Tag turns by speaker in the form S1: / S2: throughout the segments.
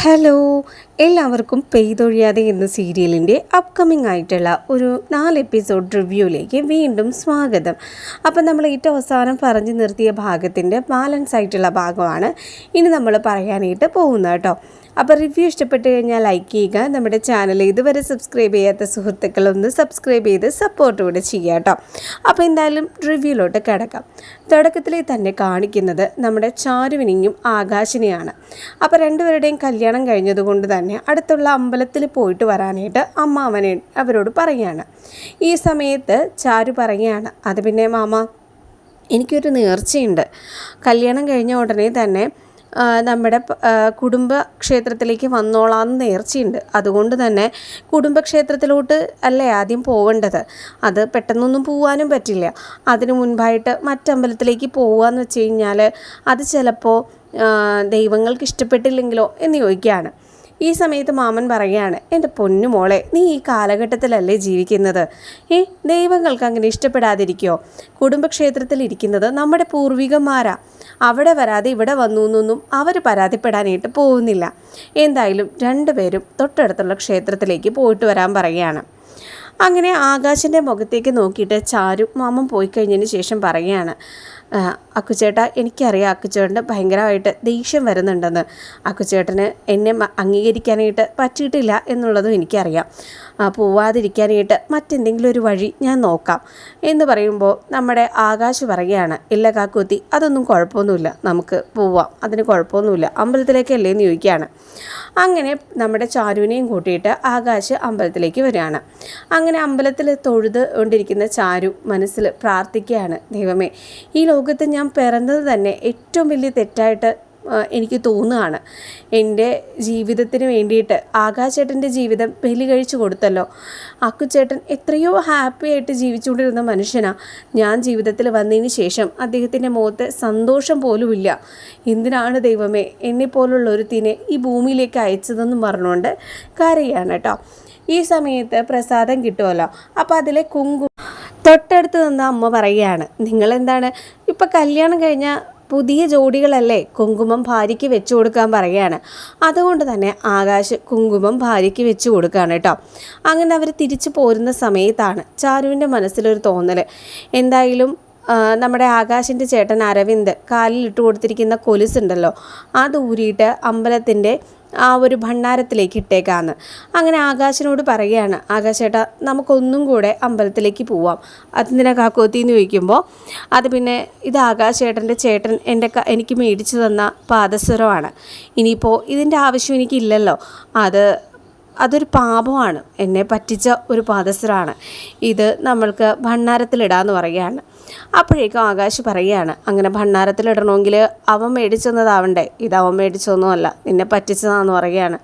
S1: Hello എല്ലാവർക്കും പെയ്തൊഴിയാതെ എന്ന സീരിയലിന്റെ അപ്കമിങ് ആയിട്ടുള്ള ഒരു നാല് എപ്പിസോഡ് റിവ്യൂയിലേക്ക് വീണ്ടും സ്വാഗതം. അപ്പം നമ്മൾ ഏറ്റവും അവസാനം പറഞ്ഞു നിർത്തിയ ഭാഗത്തിന്റെ ബാലൻസ് ആയിട്ടുള്ള ഭാഗമാണ്. ഇനി നമ്മൾ പറയാനായിട്ട് പോകുന്നത് കേട്ടോ. അപ്പോൾ റിവ്യൂ ഇഷ്ടപ്പെട്ട് കഴിഞ്ഞാൽ ലൈക്ക് ചെയ്യുക. നമ്മുടെ ചാനൽ ഇതുവരെ സബ്സ്ക്രൈബ് ചെയ്യാത്ത സുഹൃത്തുക്കളൊന്ന് സബ്സ്ക്രൈബ് ചെയ്ത് സപ്പോർട്ട് കൂടെ ചെയ്യുക കേട്ടോ. അപ്പോൾ എന്തായാലും റിവ്യൂലോട്ട് കിടക്കാം. തുടക്കത്തിലെ തന്നെ കാണിക്കുന്നത് നമ്മുടെ ചാരുവിനെയും ആകാശിനെയാണ്. അപ്പോൾ രണ്ടുപേരുടെയും കല്യാണം കഴിഞ്ഞതുകൊണ്ട് തന്നെ അടുത്തുള്ള അമ്പലത്തിൽ പോയിട്ട് വരാനായിട്ട് അമ്മാവനെ അവരോട് പറയുകയാണ് ഈ സമയത്ത് ചാരു പറയുകയാണ് അത് പിന്നെ മാമ എനിക്കൊരു നേർച്ചയുണ്ട്. കല്യാണം കഴിഞ്ഞ ഉടനെ തന്നെ നമ്മുടെ കുടുംബക്ഷേത്രത്തിലേക്ക് വന്നോളാം വന്നോളാം നേർച്ചയുണ്ട്. അതുകൊണ്ട് തന്നെ കുടുംബക്ഷേത്രത്തിലോട്ട് അല്ലേ ആദ്യം പോവേണ്ടത്? അത് പെട്ടെന്നൊന്നും പോവാനും പറ്റില്ല. അതിനു മുൻപായിട്ട് മറ്റമ്പലത്തിലേക്ക് പോവുകയെന്ന് വെച്ച് കഴിഞ്ഞാൽ അത് ചിലപ്പോൾ ദൈവങ്ങൾക്ക് ഇഷ്ടപ്പെട്ടില്ലെങ്കിലോ എന്ന് ചോദിക്കുകയാണ്. ഈ സമയത്ത് മാമൻ പറയുകയാണ് എന്റെ പൊന്നു മോളെ നീ ഈ കാലഘട്ടത്തിലല്ലേ ജീവിക്കുന്നത്? ഏ ദൈവങ്ങൾക്ക് അങ്ങനെ ഇഷ്ടപ്പെടാതിരിക്കുമോ കുടുംബക്ഷേത്രത്തിൽ ഇരിക്കുന്നത് നമ്മുടെ പൂർവികന്മാരാ. അവിടെ വരാതെ ഇവിടെ വന്നു എന്നൊന്നും അവർ പരാതിപ്പെടാനായിട്ട് പോകുന്നില്ല. എന്തായാലും രണ്ടുപേരും തൊട്ടടുത്തുള്ള ക്ഷേത്രത്തിലേക്ക് പോയിട്ട് വരാൻ പറയുകയാണ്. അങ്ങനെ ആകാശിന്റെ മുഖത്തേക്ക് നോക്കിയിട്ട് ചാരു മാമൻ പോയി കഴിഞ്ഞതിന് ശേഷം പറയുകയാണ് "ആ, അക്കുച്ചേട്ടാ എനിക്കറിയാം അക്കുച്ചേട്ടന് ഭയങ്കരമായിട്ട് ദേഷ്യം വരുന്നുണ്ടെന്ന്. അക്കുച്ചേട്ടന് എന്നെ അംഗീകരിക്കാനായിട്ട് പറ്റിയിട്ടില്ല എന്നുള്ളതും എനിക്കറിയാം. പോവാതിരിക്കാനായിട്ട് മറ്റെന്തെങ്കിലും ഒരു വഴി ഞാൻ നോക്കാം എന്ന് പറയുമ്പോൾ നമ്മുടെ ആകാശ് പറയുകയാണ് ഇല്ല കാക്കൂത്തി അതൊന്നും കുഴപ്പമൊന്നുമില്ല നമുക്ക് പോവാം അതിന് കുഴപ്പമൊന്നുമില്ല അമ്പലത്തിലേക്കല്ലേ എന്ന് ചോദിക്കുകയാണ്. അങ്ങനെ നമ്മുടെ ചാരുവിനെയും കൂട്ടിയിട്ട് ആകാശ് അമ്പലത്തിലേക്ക് വരികയാണ്. അങ്ങനെ അമ്പലത്തിൽ തൊഴുത് കൊണ്ടിരിക്കുന്ന ചാരു മനസ്സിൽ പ്രാർത്ഥിക്കുകയാണ് ദൈവമേ ഈ ലോകത്ത് ഞാൻ പിറന്നത് തന്നെ ഏറ്റവും വലിയ തെറ്റായിട്ട് എനിക്ക് തോന്നുകയാണ്. എന്റെ ജീവിതത്തിന് വേണ്ടിയിട്ട് ആകാശേട്ടന്റെ ജീവിതം ബലി കഴിച്ചു കൊടുത്തല്ലോ. അക്കുച്ചേട്ടൻ എത്രയോ ഹാപ്പി ആയിട്ട് ജീവിച്ചുകൊണ്ടിരുന്ന മനുഷ്യനാണ് ഞാൻ ജീവിതത്തിൽ വന്നതിന് ശേഷം അദ്ദേഹത്തിന്റെ മുഖത്ത് സന്തോഷം പോലുമില്ല. എന്തിനാണ് ദൈവമേ എന്നെപ്പോലുള്ള ഒരുത്തിനെ ഈ ഭൂമിയിലേക്ക് അയച്ചതെന്നും പറഞ്ഞുകൊണ്ട് കരയാണ് കേട്ടോ. ഈ സമയത്ത് പ്രസാദം കിട്ടുമല്ലോ. അപ്പോൾ അതിലെ കുങ്കു തൊട്ടടുത്ത് നിന്ന് അമ്മ പറയുകയാണ് നിങ്ങളെന്താണ്? ഇപ്പം കല്യാണം കഴിഞ്ഞ പുതിയ ജോഡികളല്ലേ കുങ്കുമം ഭാര്യയ്ക്ക് വെച്ചു കൊടുക്കാൻ പറയുകയാണ്. അതുകൊണ്ട് തന്നെ ആകാശ് കുങ്കുമം ഭാര്യയ്ക്ക് വെച്ചു കൊടുക്കുകയാണ് കേട്ടോ. അങ്ങനെ അവർ തിരിച്ചു പോരുന്ന സമയത്താണ് ചാരുവിന്റെ മനസ്സിലൊരു തോന്നൽ എന്തായാലും നമ്മുടെ ആകാശിന്റെ ചേട്ടൻ അരവിന്ദ് കാലിൽ ഇട്ട് കൊടുത്തിരിക്കുന്ന കൊലുസുണ്ടല്ലോ അത് ഊരിയിട്ട് അമ്പലത്തിന്റെ ആ ഒരു ഭണ്ഡാരത്തിലേക്ക് ഇട്ടേക്കാന്ന്. അങ്ങനെ ആകാശിനോട് പറയുകയാണ് ആകാശേട്ടാ നമുക്കൊന്നും കൂടെ അമ്പലത്തിലേക്ക് പോവാം. അതെന്തിനാ കാക്കോത്തി എന്ന് ചോദിക്കുമ്പോൾ അത് പിന്നെ ഇത് ആകാശേട്ടന്റെ ചേട്ടൻ എന്റെ എനിക്ക് മേടിച്ചു തന്ന പാദസ്വരമാണ്. ഇനിയിപ്പോൾ ഇതിന്റെ ആവശ്യം എനിക്കില്ലല്ലോ. അത് അതൊരു പാപമാണ്. എന്നെ പറ്റിച്ച ഒരു പാദസരമാണ് ഇത് നമ്മൾക്ക് ഭണ്ണാരത്തിലിടാന്ന് പറയുകയാണ്. അപ്പോഴേക്കും ആകാശ് പറയുകയാണ് അങ്ങനെ ഭണ്ണാരത്തിലിടണമെങ്കിൽ അവൻ മേടിച്ചെന്നതാവണ്ടേ? ഇത് അവൻ മേടിച്ചൊന്നുമല്ല നിന്നെ പറ്റിച്ചതാന്ന് പറയുകയാണ്.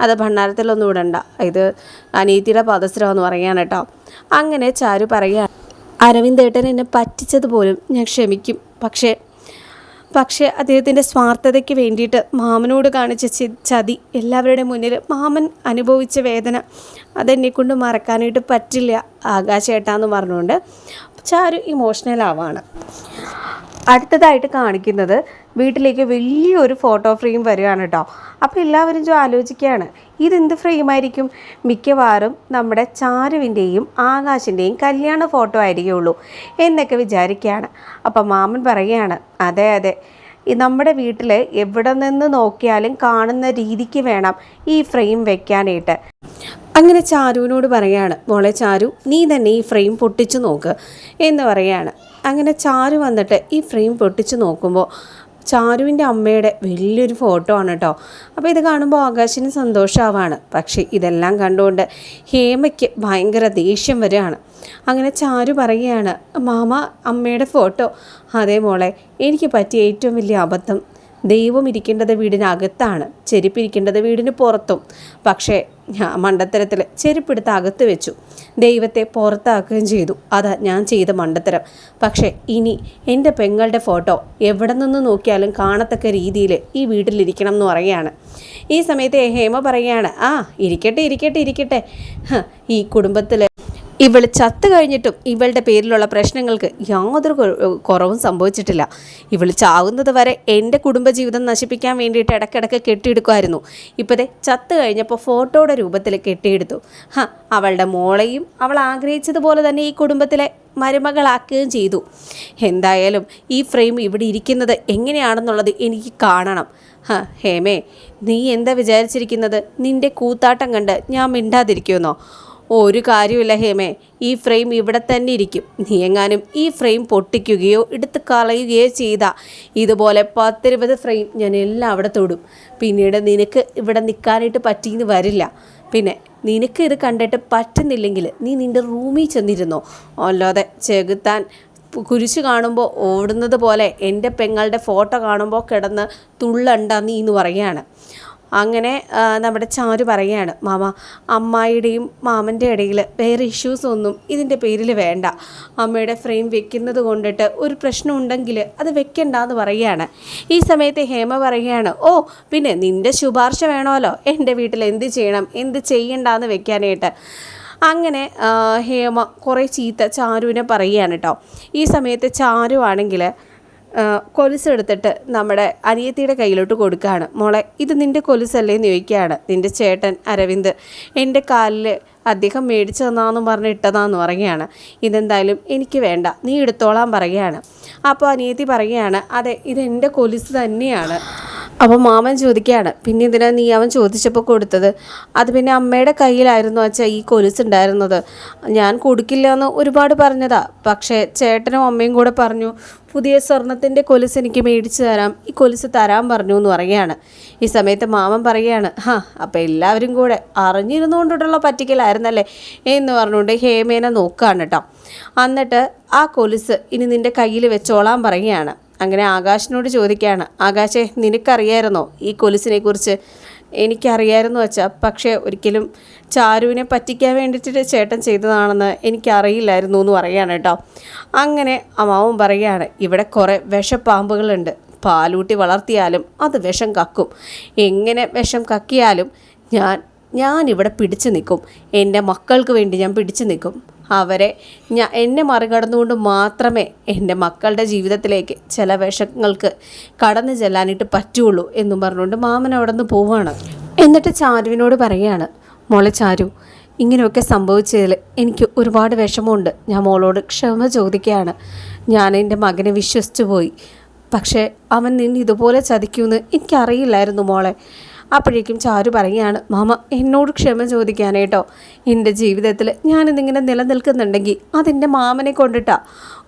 S1: അത് ഭണ്ണാരത്തിലൊന്നും ഇടണ്ട ഇത് അനീതിയുടെ പദസ്രമെന്ന് പറയുകയാണ് കേട്ടോ. അങ്ങനെ ചാരു പറയുകയാണ് അരവിന്ദേട്ടൻ എന്നെ പറ്റിച്ചത് പോലും ഞാൻ ക്ഷമിക്കും. പക്ഷേ പക്ഷേ അദ്ദേഹത്തിന്റെ സ്വാർത്ഥതയ്ക്ക് വേണ്ടിയിട്ട് മാമനോട് കാണിച്ച ചതി എല്ലാവരുടെ മുന്നിൽ മാമൻ അനുഭവിച്ച വേദന അതെന്നെ കൊണ്ട് മറക്കാനായിട്ട് പറ്റില്ല ആകാശേട്ടാന്ന് പറഞ്ഞുകൊണ്ട്. ചാരു ഇമോഷണൽ ആവാണ്. അടുത്തതായിട്ട് കാണിക്കുന്നത് വീട്ടിലേക്ക് വലിയൊരു ഫോട്ടോ ഫ്രെയിം വരികയാണ് കേട്ടോ അപ്പോൾ എല്ലാവരും ചോ ആലോചിക്കുകയാണ് ഇതെന്ത് ഫ്രെയിമായിരിക്കും മിക്കവാറും നമ്മുടെ ചാരുവിന്റെയും ആകാശിന്റെയും കല്യാണ ഫോട്ടോ ആയിരിക്കുള്ളൂ എന്നൊക്കെ വിചാരിക്കുകയാണ്. അപ്പോൾ മാമൻ പറയുകയാണ് അതെ അതെ നമ്മുടെ വീട്ടിൽ എവിടെ നിന്ന് നോക്കിയാലും കാണുന്ന രീതിക്ക് വേണം ഈ ഫ്രെയിം വെക്കാനായിട്ട്. അങ്ങനെ ചാരുവിനോട് പറയാണ് മോളെ ചാരു നീ തന്നെ ഈ ഫ്രെയിം പൊട്ടിച്ചു നോക്ക് എന്ന് പറയാണ്. അങ്ങനെ ചാരു വന്നിട്ട് ഈ ഫ്രെയിം പൊട്ടിച്ചു നോക്കുമ്പോൾ ചാരുവിന്റെ അമ്മയുടെ വലിയൊരു ഫോട്ടോ ആണ് കേട്ടോ അപ്പോൾ ഇത് കാണുമ്പോൾ ആകാശിന് സന്തോഷമാവാണ് പക്ഷേ ഇതെല്ലാം കണ്ടുകൊണ്ട് ഹേമയ്ക്ക് ഭയങ്കര ദേഷ്യം വരികയാണ്. അങ്ങനെ ചാരു പറയുകയാണ് മാമ അമ്മയുടെ ഫോട്ടോ. അതേ മോളെ എനിക്ക് പറ്റിയ ഏറ്റവും വലിയ അബദ്ധം ദൈവം ഇരിക്കേണ്ടത് വീടിനകത്താണ് ചെരുപ്പിരിക്കേണ്ടത് വീടിന് പുറത്തും. പക്ഷേ ഞാൻ മണ്ടത്തരത്തിൽ ചെരുപ്പെടുത്ത് അകത്ത് വെച്ചു. ദൈവത്തെ പുറത്താക്കുകയും ചെയ്തു. അതാ ഞാൻ ചെയ്ത മണ്ടത്തരം. പക്ഷേ ഇനി എന്റെ പെങ്ങളുടെ ഫോട്ടോ എവിടെ നിന്ന് നോക്കിയാലും കാണത്തക്ക രീതിയിൽ ഈ വീട്ടിലിരിക്കണം എന്ന് പറയുകയാണ്. ഈ സമയത്ത് ഹേമ പറയുകയാണ് ആ ഇരിക്കട്ടെ ഇരിക്കട്ടെ ഇരിക്കട്ടെ. ഈ കുടുംബത്തിൽ ഇവൾ ചത്തു കഴിഞ്ഞിട്ടും ഇവളുടെ പേരിലുള്ള പ്രശ്നങ്ങൾക്ക് യാതൊരു കുറവും സംഭവിച്ചിട്ടില്ല. ഇവൾ ചാവുന്നത് വരെ എന്റെ കുടുംബജീവിതം നശിപ്പിക്കാൻ വേണ്ടിയിട്ട് ഇടയ്ക്കിടയ്ക്ക് കെട്ടിയെടുക്കുമായിരുന്നു. ഇപ്പോഴത്തെ ചത്തു കഴിഞ്ഞപ്പോൾ ഫോട്ടോയുടെ രൂപത്തിൽ കെട്ടിയെടുത്തു. ഹ അവളുടെ മോളെയും അവൾ ആഗ്രഹിച്ചതുപോലെ തന്നെ ഈ കുടുംബത്തിലെ മരുമകളാക്കുകയും ചെയ്തു. എന്തായാലും ഈ ഫ്രെയിം ഇവിടെ ഇരിക്കുന്നത് എങ്ങനെയാണെന്നുള്ളത് എനിക്ക് കാണണം. ഹേമേ നീ എന്താ വിചാരിച്ചിരിക്കുന്നത്? നിന്റെ കൂത്താട്ടം കണ്ട് ഞാൻ മിണ്ടാതിരിക്കുമെന്നോ? ഒരു കാര്യമില്ല ഹേമേ. ഈ ഫ്രെയിം ഇവിടെ തന്നെ ഇരിക്കും. നീ എങ്ങാനും ഈ ഫ്രെയിം പൊട്ടിക്കുകയോ എടുത്ത് കളയുകയോ ചെയ്ത ഇതുപോലെ പത്തിരുപത് ഫ്രെയിം ഞാൻ എല്ലാം അവിടെ തൊടും. പിന്നീട് നിനക്ക് ഇവിടെ നിൽക്കാനായിട്ട് പറ്റിയെന്ന് വരില്ല. പിന്നെ നിനക്ക് ഇത് കണ്ടിട്ട് പറ്റുന്നില്ലെങ്കിൽ നീ നിന്റെ റൂമിൽ ചെന്നിരുന്നോ. അല്ലാതെ ചെകുത്താൻ കുരിശ് കാണുമ്പോൾ ഓടുന്നത് പോലെ എന്റെ പെങ്ങളുടെ ഫോട്ടോ കാണുമ്പോൾ കിടന്ന് തുള്ളണ്ട നീ എന്ന് അങ്ങനെ നമ്മുടെ ചാരു പറയുകയാണ് മാമ അമ്മായിയുടെയും മാമന്റെ ഇടയിൽ വേറെ ഇഷ്യൂസ് ഒന്നും ഇതിന്റെ പേരിൽ വേണ്ട. അമ്മയുടെ ഫ്രെയിം വെക്കുന്നത് കൊണ്ടിട്ട് ഒരു പ്രശ്നം ഉണ്ടെങ്കിൽ അത് വെക്കണ്ട എന്ന് പറയുകയാണ്. ഈ സമയത്ത് ഹേമ പറയുകയാണ് ഓ പിന്നെ നിന്റെ ശുപാർശ വേണമല്ലോ. എന്റെ വീട്ടിൽ എന്ത് ചെയ്യണം? എന്ത് ചെയ്യണ്ടെന്ന് വെക്കാനായിട്ട്. അങ്ങനെ ഹേമ കുറേ ചീത്ത ചാരുവിനെ പറയുകയാണ് കേട്ടോ. ഈ സമയത്ത് ചാരു ആണെങ്കിൽ കൊലുസെടുത്തിട്ട് നമ്മുടെ അനിയത്തിയുടെ കയ്യിലോട്ട് കൊടുക്കുകയാണ്. മോളെ ഇത് നിന്റെ കൊലുസല്ലേ? എന്ന് ചോദിക്കുകയാണ്. നിന്റെ ചേട്ടൻ അരവിന്ദ് എന്റെ കാലിൽ അദ്ദേഹം മേടിച്ചു തന്നാന്നും പറഞ്ഞ് ഇട്ടതാന്ന് പറയുകയാണ്. ഇതെന്തായാലും എനിക്ക് വേണ്ട. നീ എടുത്തോളാൻ പറയുകയാണ്. അപ്പോൾ അനിയത്തി പറയുകയാണ് അതെ ഇതെന്റെ കൊലുസ് തന്നെയാണ്. അപ്പോൾ മാമൻ ചോദിക്കുകയാണ് പിന്നെ ഇതിനാ നീ അവൻ ചോദിച്ചപ്പോൾ കൊടുത്തത്? അത് പിന്നെ അമ്മയുടെ കയ്യിലായിരുന്നു അച്ഛാ ഈ കൊലുസ് ഉണ്ടായിരുന്നത്. ഞാൻ കൊടുക്കില്ല എന്ന് ഒരുപാട് പറഞ്ഞതാ പക്ഷേ ചേട്ടനും അമ്മയും കൂടെ പറഞ്ഞു പുതിയ സ്വർണത്തിന്റെ കൊലുസ് എനിക്ക് മേടിച്ചു തരാം ഈ കൊലുസ് തരാൻ പറഞ്ഞു എന്ന് പറയുകയാണ്. ഈ സമയത്ത് മാമൻ പറയുകയാണ് ഹാ അപ്പോൾ എല്ലാവരും കൂടെ അറിഞ്ഞിരുന്നുകൊണ്ടിട്ടുള്ള പറ്റിക്കലായിരുന്നല്ലേ? എന്ന് പറഞ്ഞുകൊണ്ട് ഹേമേനെ നോക്കുകയാണ് കേട്ടോ. എന്നിട്ട് ആ കൊലുസ് ഇനി നിന്റെ കയ്യിൽ വെച്ചോളാൻ പറയുകയാണ്. അങ്ങനെ ആകാശിനോട് ചോദിക്കുകയാണ് ആകാശേ നിനക്കറിയായിരുന്നോ ഈ കൊലുസിനെ കുറിച്ച് എനിക്കറിയായിരുന്നു വച്ചാൽ പക്ഷേ ഒരിക്കലും ചാരുവിനെ പറ്റിക്കാൻ വേണ്ടിയിട്ട് ചേട്ടൻ ചെയ്തതാണെന്ന് എനിക്കറിയില്ലായിരുന്നു എന്ന് പറയുകയാണ് കേട്ടോ. അങ്ങനെ അമ്മാവൻ പറയുകയാണ് ഇവിടെ കുറേ വിഷപ്പാമ്പുകളുണ്ട് പാലൂട്ടി വളർത്തിയാലും അത് വിഷം കക്കും. എങ്ങനെ വിഷം കക്കിയാലും ഞാൻ ഞാനിവിടെ പിടിച്ചു നിൽക്കും. എന്റെ മക്കൾക്ക് വേണ്ടി ഞാൻ പിടിച്ചു നിൽക്കും. അവരെ ഞാൻ എന്നെ മറികടന്നുകൊണ്ട് മാത്രമേ എന്റെ മക്കളുടെ ജീവിതത്തിലേക്ക് ചില വിഷങ്ങൾക്ക് കടന്നു ചെല്ലാനായിട്ട് പറ്റുള്ളൂ എന്നും പറഞ്ഞുകൊണ്ട് മാമൻ അവിടെ നിന്ന് പോവാണ്. എന്നിട്ട് ചാരുവിനോട് പറയുകയാണ് മോളെ ചാരു ഇങ്ങനെയൊക്കെ സംഭവിച്ചതിൽ എനിക്ക് ഒരുപാട് വിഷമമുണ്ട്. ഞാൻ മോളോട് ക്ഷമ ചോദിക്കുകയാണ്. ഞാൻ എന്റെ മകനെ വിശ്വസിച്ചു പോയി പക്ഷേ അവൻ നിന്നെ ഇതുപോലെ ചതിക്കുമെന്ന് എനിക്കറിയില്ലായിരുന്നു മോളെ. അപ്പോഴേക്കും ചാരു പറയുകയാണ് മാമ എന്നോട് ക്ഷമ ചോദിക്കാനേട്ടോ. എന്റെ ജീവിതത്തിൽ ഞാനിതിങ്ങനെ നിലനിൽക്കുന്നുണ്ടെങ്കിൽ അതെന്റെ മാമനെ കൊണ്ടിട്ടാ.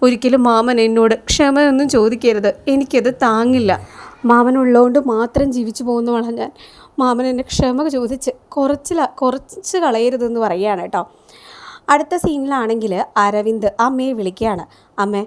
S1: ഒരിക്കലും മാമൻ എന്നോട് ക്ഷമയൊന്നും ചോദിക്കരുത്. എനിക്കത് താങ്ങില്ല. മാമൻ ഉള്ളതുകൊണ്ട് മാത്രം ജീവിച്ചു പോകുന്നവളാണ് ഞാൻ. മാമൻ എന്നെ ക്ഷമ ചോദിച്ച് കുറച്ചില കുറച്ച് കളയരുതെന്ന് പറയുകയാണ് കേട്ടോ. അടുത്ത സീനിലാണെങ്കിൽ അരവിന്ദ് അമ്മയെ വിളിക്കുകയാണ്. അമ്മേ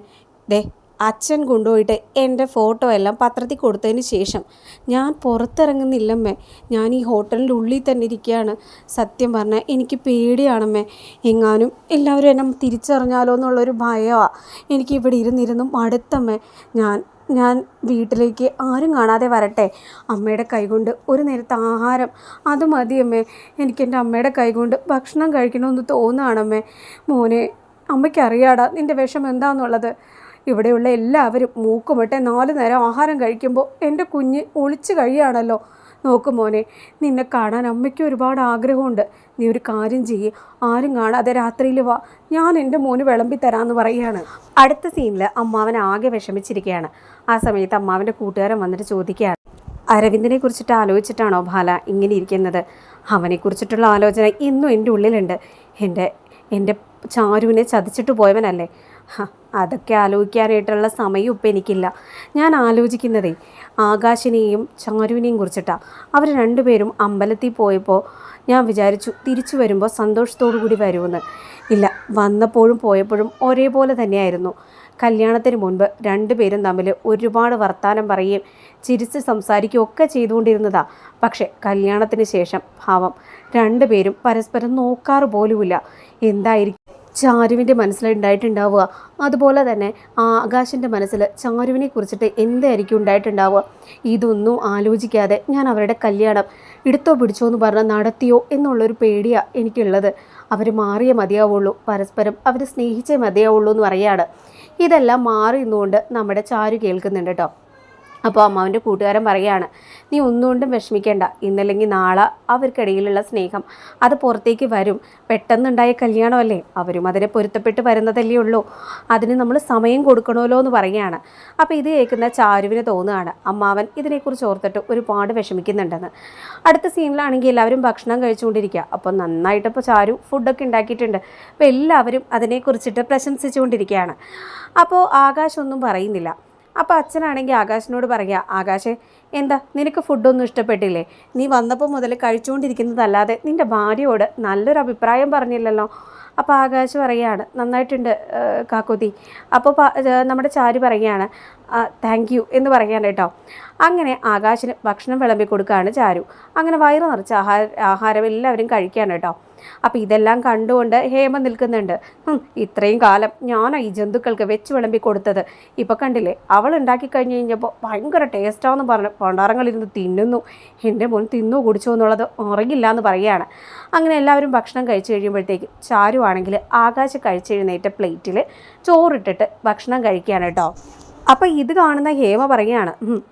S1: ദേ അച്ഛൻ കൊണ്ടുപോയിട്ട് എന്റെ ഫോട്ടോ എല്ലാം പത്രത്തിൽ കൊടുത്തതിന് ശേഷം ഞാൻ പുറത്തിറങ്ങുന്നില്ലമ്മേ. ഞാൻ ഈ ഹോട്ടലിന്റെ ഉള്ളിൽ തന്നെ ഇരിക്കുകയാണ്. സത്യം പറഞ്ഞാൽ എനിക്ക് പേടിയാണമ്മേ. എങ്ങാനും എല്ലാവരും എന്നെ തിരിച്ചറിഞ്ഞാലോ എന്നുള്ളൊരു ഭയമാണ് എനിക്ക് ഇവിടെ ഇരുന്നിരുന്ന് മടുത്തമ്മേ. ഞാൻ ഞാൻ വീട്ടിലേക്ക് ആരും കാണാതെ വരട്ടെ. അമ്മയുടെ കൈകൊണ്ട് ഒരു നേരത്തെ ആഹാരം. അത് മതി അമ്മേ എനിക്ക് എന്റെ അമ്മയുടെ കൈകൊണ്ട് ഭക്ഷണം കഴിക്കണമെന്ന് തോന്നുകയാണമ്മേ മോനെ അമ്മയ്ക്കറിയാടാ നിന്റെ വിഷം എന്താണെന്നുള്ളത് ഇവിടെയുള്ള എല്ലാവരും മൂക്കുമിട്ടെ നാല് നേരം ആഹാരം കഴിക്കുമ്പോൾ എന്റെ കുഞ്ഞ് ഒളിച്ചു കഴിയാണല്ലോ. നോക്ക് മോനെ നിന്നെ കാണാൻ അമ്മയ്ക്ക് ഒരുപാട് ആഗ്രഹമുണ്ട്. നീ ഒരു കാര്യം ചെയ്യ്. ആരും കാണാതെ രാത്രിയിൽ വാ. ഞാൻ എന്റെ മോന് വിളമ്പി തരാമെന്ന് പറയുകയാണ്. അടുത്ത സീനിൽ അമ്മാവൻ ആകെ വിഷമിച്ചിരിക്കുകയാണ്. ആ സമയത്ത് അമ്മാവന്റെ കൂട്ടുകാരൻ വന്നിട്ട് ചോദിക്കുകയാണ്. അരവിന്ദിനെ കുറിച്ചിട്ട് ആലോചിച്ചിട്ടാണോ ബാല ഇങ്ങനെ ഇരിക്കുന്നത്? അവനെക്കുറിച്ചിട്ടുള്ള ആലോചന ഇന്നും എന്റെ ഉള്ളിലുണ്ട്. എന്റെ എന്റെ ചാരുവിനെ ചതിച്ചിട്ട് പോയവനല്ലേ? അതൊക്കെ ആലോചിക്കാനായിട്ടുള്ള സമയം ഇപ്പം എനിക്കില്ല. ഞാൻ ആലോചിക്കുന്നതേ ആകാശിനെയും ചാരുവിനെയും കുറിച്ചിട്ടാണ് അവർ രണ്ടുപേരും അമ്പലത്തിൽ പോയപ്പോൾ ഞാൻ വിചാരിച്ചു തിരിച്ചു വരുമ്പോൾ സന്തോഷത്തോടു കൂടി വരുമെന്ന്. ഇല്ല വന്നപ്പോഴും പോയപ്പോഴും ഒരേപോലെ തന്നെയായിരുന്നു. കല്യാണത്തിന് മുൻപ് രണ്ടുപേരും തമ്മിൽ ഒരുപാട് വർത്തമാനം പറയുകയും ചിരിച്ച് സംസാരിക്കുകയും ഒക്കെ ചെയ്തുകൊണ്ടിരുന്നതാ. പക്ഷേ കല്യാണത്തിന് ശേഷം ഭാവം രണ്ടുപേരും പരസ്പരം നോക്കാറ് പോലുമില്ല. എന്തായിരിക്കും ചാരുവിന്റെ മനസ്സിലുണ്ടായിട്ടുണ്ടാവുക. അതുപോലെ തന്നെ ആകാശിന്റെ മനസ്സിൽ ചാരുവിനെ കുറിച്ചിട്ട് എന്തായിരിക്കും ഉണ്ടായിട്ടുണ്ടാവുക? ഇതൊന്നും ആലോചിക്കാതെ ഞാൻ അവരുടെ കല്യാണം എടുത്തോ പിടിച്ചോ എന്ന് പറഞ്ഞാൽ നടത്തിയോ എന്നുള്ളൊരു പേടിയാണ് എനിക്കുള്ളത്. അവർ മാറിയേ മതിയാവുള്ളൂ. പരസ്പരം അവർ സ്നേഹിച്ചേ മതിയാവുള്ളൂ എന്ന് പറയാണ്. ഇതെല്ലാം മാറി നിന്നുകൊണ്ട് നമ്മുടെ ചാരു കേൾക്കുന്നുണ്ട് കേട്ടോ. അപ്പോൾ അമ്മാവന്റെ കൂട്ടുകാരൻ പറയുകയാണ് നീ ഒന്നുകൊണ്ടും വിഷമിക്കേണ്ട. ഇന്നല്ലെങ്കിൽ നാളെ അവർക്കിടയിലുള്ള സ്നേഹം അത് പുറത്തേക്ക് വരും. പെട്ടെന്നുണ്ടായ കല്യാണമല്ലേ? അവരും അതിനെ പൊരുത്തപ്പെട്ട് വരുന്നതല്ലേ ഉള്ളൂ. അതിന് നമ്മൾ സമയം കൊടുക്കണമല്ലോ എന്ന് പറയുകയാണ്. അപ്പോൾ ഇത് കേൾക്കുന്ന ചാരുവിന് തോന്നുകയാണ് അമ്മാവൻ ഇതിനെക്കുറിച്ച് ഓർത്തിട്ട് ഒരുപാട് വിഷമിക്കുന്നുണ്ടെന്ന്. അടുത്ത സീനിലാണെങ്കിൽ എല്ലാവരും ഭക്ഷണം കഴിച്ചുകൊണ്ടിരിക്കുക. അപ്പോൾ നന്നായിട്ട് ഇപ്പോൾ ചാരു ഫുഡൊക്കെ ഉണ്ടാക്കിയിട്ടുണ്ട്. അപ്പോൾ എല്ലാവരും അതിനെക്കുറിച്ചിട്ട് പ്രശംസിച്ചുകൊണ്ടിരിക്കുകയാണ്. അപ്പോൾ ആകാശമൊന്നും പറയുന്നില്ല. അപ്പോൾ അച്ഛനാണെങ്കിൽ ആകാശിനോട് പറയുക ആകാശേ എന്താ നിനക്ക് ഫുഡൊന്നും ഇഷ്ടപ്പെട്ടില്ലേ? നീ വന്നപ്പോൾ മുതൽ കഴിച്ചുകൊണ്ടിരിക്കുന്നതല്ലാതെ നിന്റെ ഭാര്യയോട് നല്ലൊരു അഭിപ്രായം പറഞ്ഞില്ലല്ലോ. അപ്പോൾ ആകാശ് പറയുകയാണ് നന്നായിട്ടുണ്ട് കാക്കുതി. അപ്പോൾ നമ്മുടെ ചാരി പറയുകയാണ് താങ്ക് യു എന്ന് പറയാൻ കേട്ടോ. അങ്ങനെ ആകാശിന് ഭക്ഷണം വിളമ്പി കൊടുക്കുകയാണ് ചാരു. അങ്ങനെ വയറ് നിറച്ച് ആഹാര ആഹാരം എല്ലാവരും കഴിക്കുകയാണ് കേട്ടോ. അപ്പോൾ ഇതെല്ലാം കണ്ടുകൊണ്ട് ഹേമ നിൽക്കുന്നുണ്ട്. ഇത്രയും കാലം ഞാനാ ഈ ജന്തുക്കൾക്ക് വെച്ച് വിളമ്പി കൊടുത്തത്. ഇപ്പോൾ കണ്ടില്ലേ അവൾ ഉണ്ടാക്കി കഴിഞ്ഞ് കഴിഞ്ഞപ്പോൾ ഭയങ്കര ടേസ്റ്റാന്ന് പറഞ്ഞ് പണ്ടാറങ്ങളിരുന്ന് തിന്നുന്നു. എന്റെ മോൻ തിന്നു കുടിച്ചു എന്നുള്ളത് അറിയില്ല എന്ന് പറയുകയാണ്. അങ്ങനെ എല്ലാവരും ഭക്ഷണം കഴിച്ചു കഴിയുമ്പോഴത്തേക്കും ചാരുവാണെങ്കിൽ കഴിച്ചു കഴിച്ചെഴുന്നേറ്റ പ്ലേറ്റിൽ ചോറിട്ടിട്ട് ഭക്ഷണം കഴിക്കുകയാണ് കേട്ടോ. അപ്പോൾ ഇത് കാണുന്ന ഹേമ പറയുകയാണ്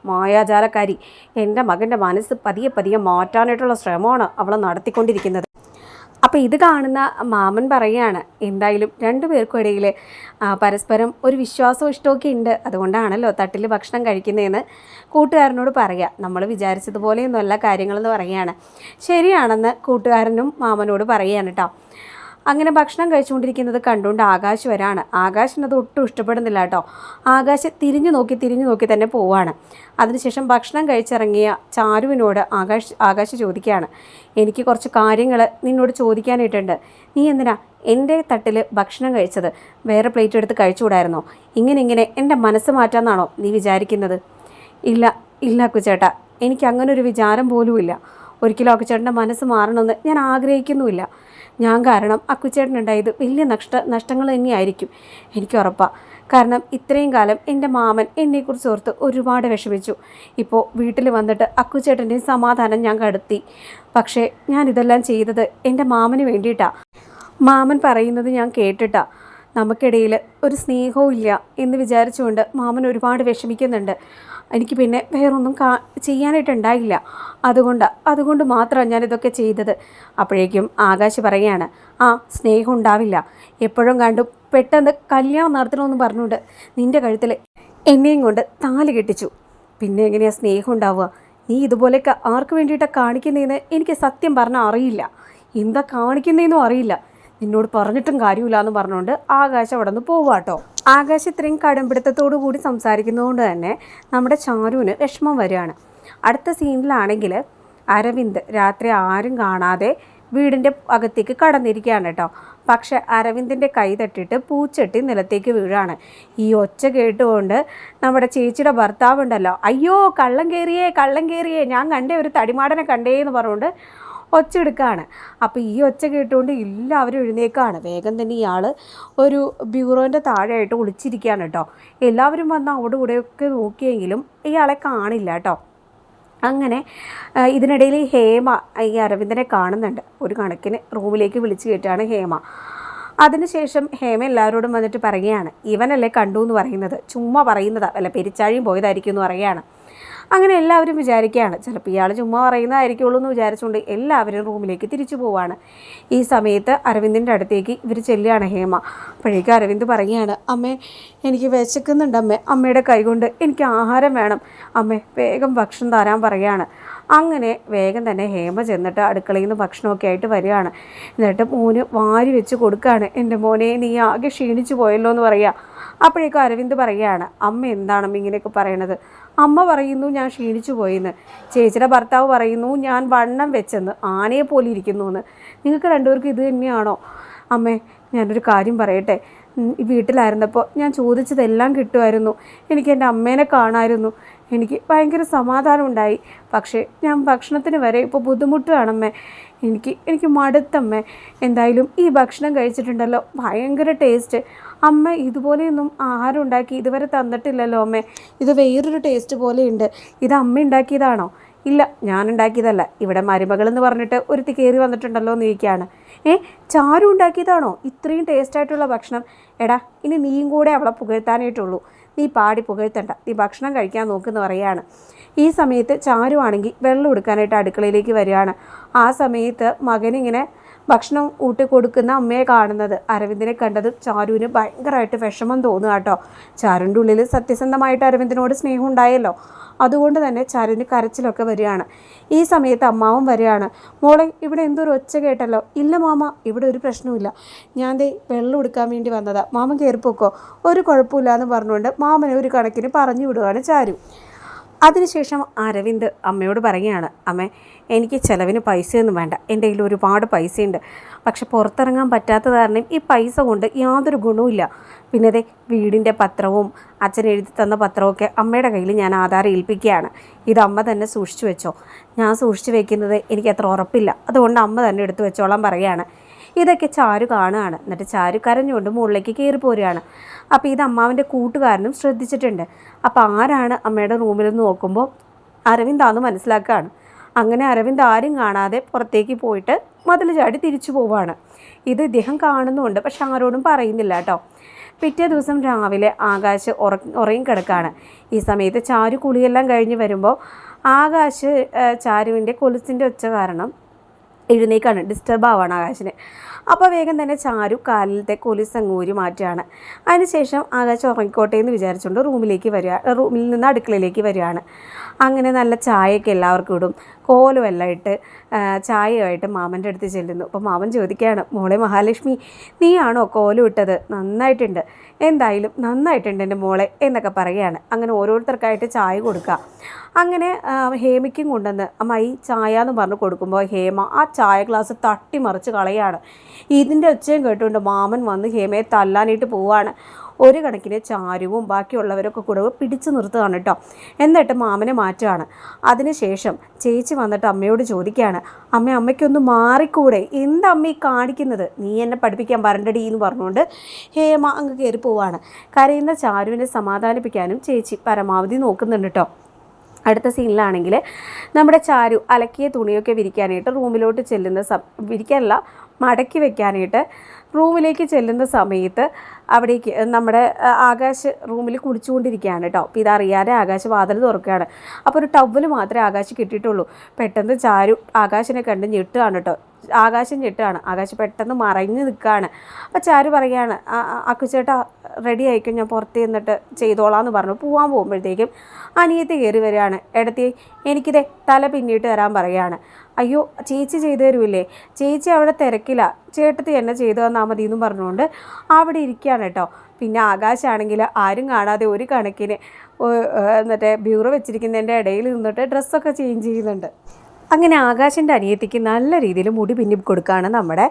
S1: മായാചാരക്കാരി എന്റെ മകന്റെ മനസ്സ് പതിയെ പതിയെ മാറ്റാനായിട്ടുള്ള ശ്രമമാണ് അവളെ നടത്തിക്കൊണ്ടിരിക്കുന്നത്. അപ്പോൾ ഇത് കാണുന്ന മാമൻ പറയുകയാണ് എന്തായാലും രണ്ടു പേർക്കും ഇടയിൽ പരസ്പരം ഒരു വിശ്വാസവും ഇഷ്ടമൊക്കെ ഉണ്ട്. അതുകൊണ്ടാണല്ലോ തട്ടിൽ ഭക്ഷണം കഴിക്കുന്നതെന്ന് കൂട്ടുകാരനോട് പറയുക. നമ്മൾ വിചാരിച്ചതുപോലെയൊന്നുമല്ല കാര്യങ്ങളെന്ന് പറയുകയാണ്. ശരിയാണെന്ന് കൂട്ടുകാരനും മാമനോട് പറയുകയാണ് കേട്ടോ. അങ്ങനെ ഭക്ഷണം കഴിച്ചുകൊണ്ടിരിക്കുന്നത് കണ്ടുകൊണ്ട് ആകാശ് വരാണ്. ആകാശിന് അത് ഒട്ടും ഇഷ്ടപ്പെടുന്നില്ല കേട്ടോ. ആകാശ് തിരിഞ്ഞു നോക്കി തിരിഞ്ഞു നോക്കി തന്നെ പോവാണ്. അതിനുശേഷം ഭക്ഷണം കഴിച്ചിറങ്ങിയ ചാരുവിനോട് ആകാശ് ആകാശ് ചോദിക്കുകയാണ്. എനിക്ക് കുറച്ച് കാര്യങ്ങൾ നിന്നോട് ചോദിക്കാനായിട്ടുണ്ട്. നീ എന്തിനാ എന്റെ തട്ടിൽ ഭക്ഷണം കഴിച്ചത്? വേറെ പ്ലേറ്റ് എടുത്ത് കഴിച്ചുകൂടായിരുന്നോ? ഇങ്ങനെ ഇങ്ങനെ എന്റെ മനസ്സ് മാറ്റാമെന്നാണോ നീ വിചാരിക്കുന്നത്? ഇല്ല ഇല്ല കുച്ചേട്ട എനിക്ക് അങ്ങനെ ഒരു വിചാരം പോലുമില്ല. ഒരിക്കലും ചേട്ടന്റെ മനസ്സ് മാറണമെന്ന് ഞാൻ ആഗ്രഹിക്കുന്നുമില്ല. ഞാൻ കാരണം അക്കുച്ചേട്ടനുണ്ടായത് വലിയ നഷ്ട നഷ്ടങ്ങൾ തന്നെയായിരിക്കും എനിക്ക് ഉറപ്പാണ് കാരണം ഇത്രയും കാലം എന്റെ മാമൻ എന്നെക്കുറിച്ച് ഓർത്ത് ഒരുപാട് വിഷമിച്ചു. ഇപ്പോൾ വീട്ടിൽ വന്നിട്ട് അക്കുച്ചേട്ടന്റെ സമാധാനം ഞാൻ കടത്തി. പക്ഷേ ഞാനിതെല്ലാം ചെയ്തത് എന്റെ മാമന് വേണ്ടിയിട്ടാണ് മാമൻ പറയുന്നത് ഞാൻ കേട്ടിട്ടാ. നമുക്കിടയിൽ ഒരു സ്നേഹവും ഇല്ല എന്ന് വിചാരിച്ചുകൊണ്ട് മാമൻ ഒരുപാട് വിഷമിക്കുന്നുണ്ട്. എനിക്ക് പിന്നെ വേറൊന്നും കാ ചെയ്യാനായിട്ടുണ്ടായില്ല അതുകൊണ്ട് അതുകൊണ്ട് മാത്രമാണ് ഞാനിതൊക്കെ ചെയ്തത്. അപ്പോഴേക്കും ആകാശ് പറയുകയാണ് ആ സ്നേഹം ഉണ്ടാവില്ല. എപ്പോഴും കണ്ടു പെട്ടെന്ന് കല്യാണം നടത്തണമെന്ന് പറഞ്ഞുകൊണ്ട് നിന്റെ കഴുത്തിൽ എന്നെയും കൊണ്ട് താൽ കെട്ടിച്ചു. പിന്നെ എങ്ങനെയാണ് സ്നേഹം ഉണ്ടാവുക? നീ ഇതുപോലെയൊക്കെ ആർക്ക് വേണ്ടിയിട്ടാണ് കാണിക്കുന്നതെന്ന് എനിക്ക് സത്യം പറഞ്ഞാൽ അറിയില്ല. എന്താ കാണിക്കുന്നതെന്നും അറിയില്ല. നിന്നോട് പറഞ്ഞിട്ടും കാര്യമില്ല എന്ന് പറഞ്ഞുകൊണ്ട് ആകാശ് അവിടെ നിന്ന് പോവാട്ടോ ആകാശ് ഇത്രയും കടുംപിടുത്തത്തോടു കൂടി സംസാരിക്കുന്നതുകൊണ്ട് തന്നെ നമ്മുടെ ചാരുവിന് വിഷമം വരികയാണ്. അടുത്ത സീനിലാണെങ്കിൽ അരവിന്ദ് രാത്രി ആരും കാണാതെ വീടിന്റെ അകത്തേക്ക് കടന്നിരിക്കുകയാണ് കേട്ടോ. പക്ഷെ അരവിന്ദിന്റെ കൈ തട്ടിയിട്ട് പൂച്ചട്ടി നിലത്തേക്ക് വീഴാണ്. ഈ ഒച്ച കേട്ടുകൊണ്ട് നമ്മുടെ ചേച്ചിയുടെ ഭർത്താവ് ഉണ്ടല്ലോ അയ്യോ കള്ളം കയറിയേ കള്ളം കയറിയേ ഞാൻ കണ്ടേ ഒരു തടിമാടനെ കണ്ടേ എന്ന് പറഞ്ഞുകൊണ്ട് ഒച്ച എടുക്കുകയാണ് അപ്പോൾ ഈ ഒച്ച കേട്ടുകൊണ്ട് എല്ലാവരും എഴുന്നേക്കാണ്. വേഗം തന്നെ ഇയാൾ ഒരു ബ്യൂറോന്റെ താഴെയായിട്ട് ഒളിച്ചിരിക്കുകയാണ് കേട്ടോ. എല്ലാവരും വന്ന് അവിടെ ഇവിടെയൊക്കെ നോക്കിയെങ്കിലും ഇയാളെ കാണില്ല കേട്ടോ. അങ്ങനെ ഇതിനിടയിൽ ഹേമ ഈ അരവിന്ദനെ കാണുന്നുണ്ട്. ഒരു കണക്കിന് റൂമിലേക്ക് വിളിച്ചു കയറ്റാണ് ഹേമ. അതിനുശേഷം ഹേമ എല്ലാവരോടും വന്നിട്ട് പറയുകയാണ് ഇവനല്ലേ കണ്ടു എന്ന് പറയുന്നത്. ചുമ്മാ പറയുന്നത്. അല്ല പെരിച്ചാഴിയും പോയതായിരിക്കും എന്ന് പറയുകയാണ്. അങ്ങനെ എല്ലാവരും വിചാരിക്കുകയാണ്. ചിലപ്പോൾ ഇയാൾ ചുമ്മാ പറയുന്നതായിരിക്കുള്ളൂ എന്ന് വിചാരിച്ചുകൊണ്ട് എല്ലാവരും റൂമിലേക്ക് തിരിച്ചു പോവാണ്. ഈ സമയത്ത് അരവിന്ദിന്റെ അടുത്തേക്ക് ഇവർ ചെല്ലുകയാണ് ഹേമ. അപ്പോഴേക്കും അരവിന്ദ് പറയുകയാണ് അമ്മേ എനിക്ക് വിശക്കുന്നുണ്ട് അമ്മേ. അമ്മയുടെ കൈകൊണ്ട് എനിക്ക് ആഹാരം വേണം. അമ്മേ വേഗം ഭക്ഷണം തരാൻ പറയുകയാണ് അങ്ങനെ വേഗം തന്നെ ഹേമ ചെന്നിട്ട് അടുക്കളയിൽ നിന്ന് ഭക്ഷണമൊക്കെ ആയിട്ട് വരികയാണ്. എന്നിട്ട് മോന് വാരി വെച്ച് കൊടുക്കുകയാണ്. എന്റെ മോനെ നീ ആകെ ക്ഷീണിച്ചു പോയല്ലോ എന്ന് പറയുക. അപ്പോഴേക്കും അരവിന്ദ് പറയുകയാണ് അമ്മ എന്താണ് ഇങ്ങനെയൊക്കെ പറയണത്? അമ്മ പറയുന്നു ഞാൻ ക്ഷീണിച്ചു പോയെന്ന്. ചേച്ചിയുടെ ഭർത്താവ് പറയുന്നു ഞാൻ വണ്ണം വെച്ചെന്ന് ആനയെ പോലെ ഇരിക്കുന്നു എന്ന് നിങ്ങൾക്ക് രണ്ടുപേർക്കും ഇത് തന്നെയാണോ? അമ്മേ ഞാനൊരു കാര്യം പറയട്ടെ. വീട്ടിലായിരുന്നപ്പോൾ ഞാൻ ചോദിച്ചതെല്ലാം കിട്ടുമായിരുന്നു. എനിക്ക് എന്റെ അമ്മേനെ കാണാമായിരുന്നു എനിക്ക് ഭയങ്കര സമാധാനമുണ്ടായി. പക്ഷേ ഞാൻ ഭക്ഷണത്തിന് വരെ ഇപ്പോൾ ബുദ്ധിമുട്ടാണമ്മേ. എനിക്ക് എനിക്ക് മടുത്തമ്മേ. എന്തായാലും ഈ ഭക്ഷണം കഴിച്ചിട്ടുണ്ടല്ലോ. ഭയങ്കര ടേസ്റ്റ്. അമ്മ ഇതുപോലെയൊന്നും ആഹാരം ഉണ്ടാക്കി ഇതുവരെ തന്നിട്ടില്ലല്ലോ അമ്മേ. ഇത് വേറൊരു ടേസ്റ്റ് പോലെയുണ്ട്. ഇത് അമ്മ ഉണ്ടാക്കിയതാണോ? ഇല്ല ഞാൻ ഉണ്ടാക്കിയതല്ല. ഇവിടെ മരുമകൾ എന്ന് പറഞ്ഞിട്ട് ഒരുത്തി കയറി വന്നിട്ടുണ്ടല്ലോ എന്ന് ചോദിക്കുകയാണ്. ഏ ചാരു ഉണ്ടാക്കിയതാണോ? ഇത്രയും ടേസ്റ്റായിട്ടുള്ള ഭക്ഷണം. എടാ ഇനി നീയും കൂടെ അവളെ പുകഴ്ത്താനായിട്ടുള്ളൂ നീ പാടി പുകഴ്ത്തണ്ട. നീ ഭക്ഷണം കഴിക്കാൻ നോക്കുമെന്ന് പറയാണ് ഈ സമയത്ത് ചാരുവാണെങ്കിൽ വെള്ളം എടുക്കാനായിട്ട് അടുക്കളയിലേക്ക് വരികയാണ്. ആ സമയത്ത് മകനിങ്ങനെ ഭക്ഷണം ഊട്ടി കൊടുക്കുന്ന അമ്മയെ കാണുന്നത്. അരവിന്ദിനെ കണ്ടത് ചാരുവിന് ഭയങ്കരമായിട്ട് വിഷമം തോന്നുക കേട്ടോ. ചാരുവിന്റെ ഉള്ളിൽ സത്യസന്ധമായിട്ട് അരവിന്ദിനോട് സ്നേഹം ഉണ്ടായല്ലോ. അതുകൊണ്ട് തന്നെ ചാരുവിന് കരച്ചിലൊക്കെ വരികയാണ്. ഈ സമയത്ത് അമ്മാവും വരികയാണ്. മോളെ ഇവിടെ എന്തൊരു ഒച്ച കേട്ടല്ലോ? ഇല്ല മാമ ഇവിടെ ഒരു പ്രശ്നവുമില്ല. ഞാൻ ദേ വെള്ളം എടുക്കാൻ വേണ്ടി വന്നതാ. മാമൻ കയറിപ്പോക്കോ? ഒരു കുഴപ്പമില്ല എന്ന് പറഞ്ഞുകൊണ്ട് മാമനെ ഒരു കണക്കിന് പറഞ്ഞു വിടുകയാണ് ചാരു. അതിനുശേഷം അരവിന്ദ് അമ്മയോട് പറയുകയാണ് അമ്മേ എനിക്ക് ചിലവിന് പൈസയൊന്നും വേണ്ട. എന്റെ കയ്യിൽ ഒരുപാട് പൈസയുണ്ട്. പക്ഷെ പുറത്തിറങ്ങാൻ പറ്റാത്ത കാരണം ഈ പൈസ കൊണ്ട് യാതൊരു ഗുണവുമില്ല പിന്നെ അതെ വീടിന്റെ പത്രവും അച്ഛൻ എഴുതി തന്ന പത്രമൊക്കെ അമ്മയുടെ കയ്യിൽ ഞാൻ ആധാരം ഏൽപ്പിക്കുകയാണ്. ഇത് അമ്മ തന്നെ സൂക്ഷിച്ചു വെച്ചോ? ഞാൻ സൂക്ഷിച്ചു വെക്കുന്നത് എനിക്ക് അത്ര ഉറപ്പില്ല. അതുകൊണ്ട് അമ്മ തന്നെ എടുത്തു വെച്ചോളാൻ പറയുകയാണ്. ഇതൊക്കെ ചാരു കാണുകയാണ്. എന്നിട്ട് ചാരു കരഞ്ഞുകൊണ്ട് മുകളിലേക്ക് കയറി പോരുകയാണ്. അപ്പോൾ ഇത് അമ്മാവിന്റെ കൂട്ടുകാരനും ശ്രദ്ധിച്ചിട്ടുണ്ട്. അപ്പോൾ ആരാണ് അമ്മയുടെ റൂമിൽ നിന്ന് നോക്കുമ്പോൾ അരവിന്ദാന്ന് മനസ്സിലാക്കുകയാണ്. അങ്ങനെ അരവിന്ദ് ആരും കാണാതെ പുറത്തേക്ക് പോയിട്ട് മതിൽ ചാടി തിരിച്ചു പോവാണ് ഇത് ഇദ്ദേഹം കാണുന്നുണ്ട് പക്ഷെ ആരോടും പറയുന്നില്ല കേട്ടോ. പിറ്റേ ദിവസം രാവിലെ ആകാശ് ഉറ ഉറങ്ങി കിടക്കുകയാണ്. ഈ സമയത്ത് ചാരു കുളിയെല്ലാം കഴിഞ്ഞ് വരുമ്പോൾ ആകാശ് ചാരുവിന്റെ കൊലുസിന്റെ ഒച്ച കാരണം എഴുന്നേക്കാണ്. ഡിസ്റ്റർബ് ആവാണ് ആകാശിന്. അപ്പോൾ വേഗം തന്നെ ചാരു കാലിലത്തെ കൊലിസങ്ങൂരി മാറ്റുകയാണ്. അതിനുശേഷം ആകാശം ഉറങ്ങിക്കോട്ടെ എന്ന് വിചാരിച്ചുകൊണ്ട് റൂമിലേക്ക് വരിക റൂമിൽ നിന്ന് അടുക്കളയിലേക്ക് വരികയാണ്. അങ്ങനെ നല്ല ചായയൊക്കെ എല്ലാവർക്കും ഇടും. കോലുമെല്ലാം ഇട്ട് ചായയുമായിട്ട് മാമന്റെ അടുത്ത് ചെല്ലുന്നു. അപ്പോൾ മാമൻ ചോദിക്കുകയാണ് മോളെ മഹാലക്ഷ്മി നീയാണോ കോലും ഇട്ടത്? നന്നായിട്ടുണ്ട്. എന്തായാലും നന്നായിട്ടുണ്ട് എന്റെ മോളെ എന്നൊക്കെ പറയുകയാണ്. അങ്ങനെ ഓരോരുത്തർക്കായിട്ട് ചായ കൊടുക്കുക. അങ്ങനെ ഹേമയ്ക്കും കൊണ്ടുവന്ന് അമ്മായി ചായ എന്ന് പറഞ്ഞ് കൊടുക്കുമ്പോൾ ഹേമ ആ ചായ ഗ്ലാസ് തട്ടിമറിച്ച് കളയാണ്. ഇതിന്റെ ഒച്ചയും കേട്ടുകൊണ്ട് മാമൻ വന്ന് ഹേമയെ തല്ലാനായിട്ട് പോവാണ്. ഒരു കണക്കിന് ചാരുവും ബാക്കിയുള്ളവരൊക്കെ കൂടെ പിടിച്ചു നിർത്തുകയാണ് കേട്ടോ എന്നിട്ട് മാമനെ മാറ്റുകയാണ്. അതിനുശേഷം ചേച്ചി വന്നിട്ട് അമ്മയോട് ചോദിക്കുകയാണ് അമ്മ അമ്മയ്ക്കൊന്ന് മാറിക്കൂടെ? എന്താ അമ്മ ഈ കാണിക്കുന്നത്? നീ എന്നെ പഠിപ്പിക്കാൻ വരണ്ടടി എന്ന് പറഞ്ഞുകൊണ്ട് ഹേമ അങ്ങ് കയറി പോവാണ് കരയുന്ന ചാരുവിനെ സമാധാനിപ്പിക്കാനും ചേച്ചി പരമാവധി നോക്കുന്നുണ്ട് കേട്ടോ അടുത്ത സീനിലാണെങ്കിൽ നമ്മുടെ ചാരു അലക്കിയ തുണിയൊക്കെ വിരിക്കാനായിട്ട് റൂമിലോട്ട് ചെല്ലുന്ന സ വിരിക്കാനല്ല മടക്കി വെക്കാനായിട്ട് റൂമിലേക്ക് ചെല്ലുന്ന സമയത്ത് അവിടേക്ക് നമ്മുടെ ആകാശ് റൂമിൽ കുടിച്ചുകൊണ്ടിരിക്കുകയാണ് കേട്ടോ അപ്പോൾ ഇതറിയാതെ ആകാശ് വാതിൽ തുറക്കുകയാണ്. അപ്പോൾ ഒരു ടവ്വൽ മാത്രമേ ആകാശ് കിട്ടിയിട്ടുള്ളൂ. പെട്ടെന്ന് ചാരു ആകാശിനെ കണ്ട് ഞെട്ടുകയാണ് കേട്ടോ ആകാശം ചിട്ടാണ് ആകാശം പെട്ടെന്ന് മറഞ്ഞു നിൽക്കുകയാണ്. അപ്പോൾ ചാരു പറയുകയാണ് അക്കുച്ചേട്ടാ റെഡി ആയിക്കും? ഞാൻ പുറത്ത് നിന്നിട്ട് ചെയ്തോളാം എന്ന് പറഞ്ഞു. പോകാൻ പോകുമ്പോഴത്തേക്കും അനിയത്തി കയറി വരികയാണ്. ഇടത്തി എനിക്കിതേ തല പിന്നിട്ട് തരാൻ പറയുകയാണ് അയ്യോ ചേച്ചി ചെയ്തു തരുമില്ലേ ചേച്ചി അവിടെ തിരക്കില്ല ചേട്ടത്തി എന്നെ ചെയ്തു തന്നാൽ മതി എന്നും പറഞ്ഞുകൊണ്ട് അവിടെ ഇരിക്കുകയാണ് കേട്ടോ. പിന്നെ ആകാശാണെങ്കിൽ ആരും കാണാതെ ഒരു കണക്കിന് എന്നിട്ട് ബ്യൂറോ വെച്ചിരിക്കുന്നതിന്റെ ഇടയിൽ നിന്നിട്ട് ഡ്രസ്സൊക്കെ ചേഞ്ച് ചെയ്യുന്നുണ്ട്. അങ്ങനെ ആകാശിന്റെ അനിയത്തിക്ക് നല്ല രീതിയിൽ മുടി പിന്നി കൊടുക്കുകയാണ് നമ്മുടെ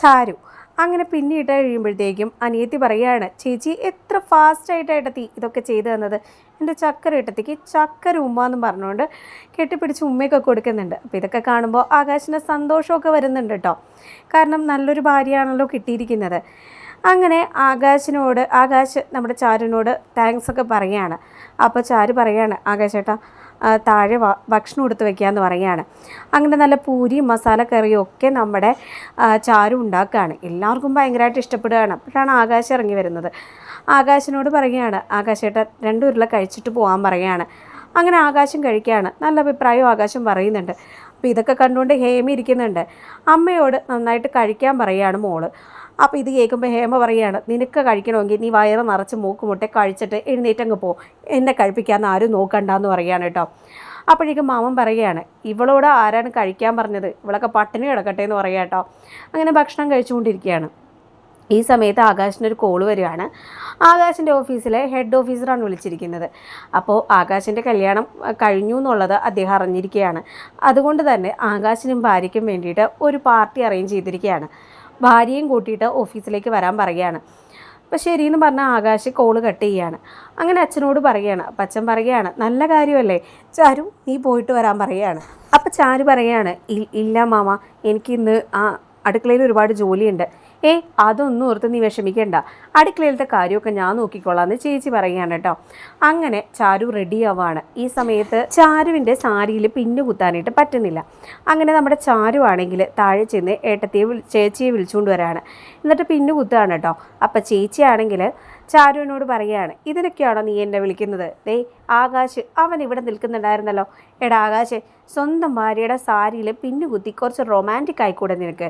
S1: ചാരു. അങ്ങനെ പിന്നിട്ട് കഴിയുമ്പോഴത്തേക്കും അനിയത്തി പറയുകയാണ് ചേച്ചി എത്ര ഫാസ്റ്റായിട്ട് ഏട്ടത്തി ഇതൊക്കെ ചെയ്തു തന്നത്. എന്റെ ചക്കര ഏട്ടത്തിക്ക് ചക്കര ഉമ്മ എന്ന് പറഞ്ഞുകൊണ്ട് കെട്ടിപ്പിടിച്ച് ഉമ്മയൊക്കെ കൊടുക്കുന്നുണ്ട്. അപ്പോൾ ഇതൊക്കെ കാണുമ്പോൾ ആകാശിന് സന്തോഷമൊക്കെ വരുന്നുണ്ട് കേട്ടോ. കാരണം നല്ലൊരു ഭാര്യയാണല്ലോ കിട്ടിയിരിക്കുന്നത്. അങ്ങനെ ആകാശിനോട് ആകാശ് നമ്മുടെ ചാരുവിനോട് താങ്ക്സ് ഒക്കെ പറയുകയാണ്. അപ്പോൾ ചാരു പറയുകയാണ് ആകാശേട്ടാ താഴെ ഭക്ഷണം എടുത്ത് വെക്കാമെന്ന് പറയുകയാണ്. അങ്ങനെ നല്ല പൂരി മസാല മസാലക്കറിയും ഒക്കെ നമ്മുടെ ചാരു ഉണ്ടാക്കുകയാണ്. എല്ലാവർക്കും ഭയങ്കരമായിട്ട് ഇഷ്ടപ്പെടുകയാണ്. അപ്പോഴാണ് ആകാശം ഇറങ്ങി വരുന്നത്. ആകാശിനോട് പറയുകയാണ് ആകാശേട്ട രണ്ടു ഉരുള കഴിച്ചിട്ട് പോകാൻ പറയുകയാണ്. അങ്ങനെ ആകാശം കഴിക്കുകയാണ്. നല്ല അഭിപ്രായവും ആകാശം പറയുന്നുണ്ട്. അപ്പോൾ ഇതൊക്കെ കണ്ടുകൊണ്ട് ഹേമി ഇരിക്കുന്നുണ്ട്. അമ്മയോട് നന്നായിട്ട് കഴിക്കാൻ പറയുകയാണ് മോൾ. അപ്പോൾ ഇത് കേൾക്കുമ്പോൾ ഹേമ പറയുകയാണ് നിനക്ക് കഴിക്കണമെങ്കിൽ നീ വയറ് നിറച്ച് മൂക്ക് മുട്ട കഴിച്ചിട്ട് എഴുന്നേറ്റങ്ങ് പോ. എന്നെ കഴിപ്പിക്കാമെന്ന് ആരും നോക്കണ്ടെന്ന് പറയുകയാണ് കേട്ടോ. അപ്പോഴേക്കും മാമൻ പറയുകയാണ് ഇവളോട് ആരാണ് കഴിക്കാൻ പറഞ്ഞത്? ഇവളൊക്കെ പട്ടിണി കിടക്കട്ടെ എന്ന് പറയാം കേട്ടോ. അങ്ങനെ ഭക്ഷണം കഴിച്ചുകൊണ്ടിരിക്കുകയാണ്. ഈ സമയത്ത് ആകാശിനൊരു ഒരു കോൾ വരികയാണ്. ആകാശിന്റെ ഓഫീസിലെ ഹെഡ് ഓഫീസറാണ് വിളിച്ചിരിക്കുന്നത്. അപ്പോൾ ആകാശിന്റെ കല്യാണം കഴിഞ്ഞു എന്നുള്ളത് അദ്ദേഹം അറിഞ്ഞിരിക്കുകയാണ്. അതുകൊണ്ട് തന്നെ ആകാശിനും ഭാര്യയ്ക്കും വേണ്ടിയിട്ട് ഒരു പാർട്ടി അറേഞ്ച് ചെയ്തിരിക്കുകയാണ്. ഭാര്യയും കൂട്ടിയിട്ട് ഓഫീസിലേക്ക് വരാൻ പറയുകയാണ്. അപ്പോൾ ശരിയെന്ന് പറഞ്ഞാൽ ആകാശ് കോൾ കട്ട് ചെയ്യാണ്. അങ്ങനെ അച്ഛനോട് പറയുകയാണ്. അപ്പം അച്ഛൻ പറയുകയാണ് നല്ല കാര്യമല്ലേ? ചാരു നീ പോയിട്ട് വരാൻ പറയുകയാണ്. അപ്പം ചാരു പറയുകയാണ് "ഇ- ഇല്ല മാമ എനിക്കിന്ന് ആ അടുക്കളയിൽ ഒരുപാട് ജോലിയുണ്ട്. ഏ അതൊന്നും ഓർത്ത് നീ വിഷമിക്കേണ്ട. അടുക്കളയിലത്തെ കാര്യമൊക്കെ ഞാൻ നോക്കിക്കോളാം എന്ന് ചേച്ചി പറയുകയാണ് കേട്ടോ. അങ്ങനെ ചാരു റെഡിയാവാണ് ഈ സമയത്ത് ചാരുവിന്റെ സാരിയിൽ പിന്നു കുത്താനായിട്ട് പറ്റുന്നില്ല. അങ്ങനെ നമ്മുടെ ചാരു ആണെങ്കിൽ താഴെ ചെന്ന് ഏട്ടത്തിയെ ചേച്ചിയെ വിളിച്ചുകൊണ്ട് വരാണ്. എന്നിട്ട് പിന്നു കുത്തുകയാണ് കേട്ടോ. അപ്പം ചേച്ചിയാണെങ്കിൽ ചാരുവിനോട് പറയുകയാണ് ഇതിനൊക്കെയാണോ നീ എന്നെ വിളിക്കുന്നത്? ദേ ആകാശ് അവൻ ഇവിടെ നിൽക്കുന്നുണ്ടായിരുന്നല്ലോ. എടാ ആകാശ് സ്വന്തം ഭാര്യയുടെ സാരിയിൽ പിന്നു കുത്തി കുറച്ച് റൊമാന്റിക് ആയിക്കൂടെ നിനക്ക്?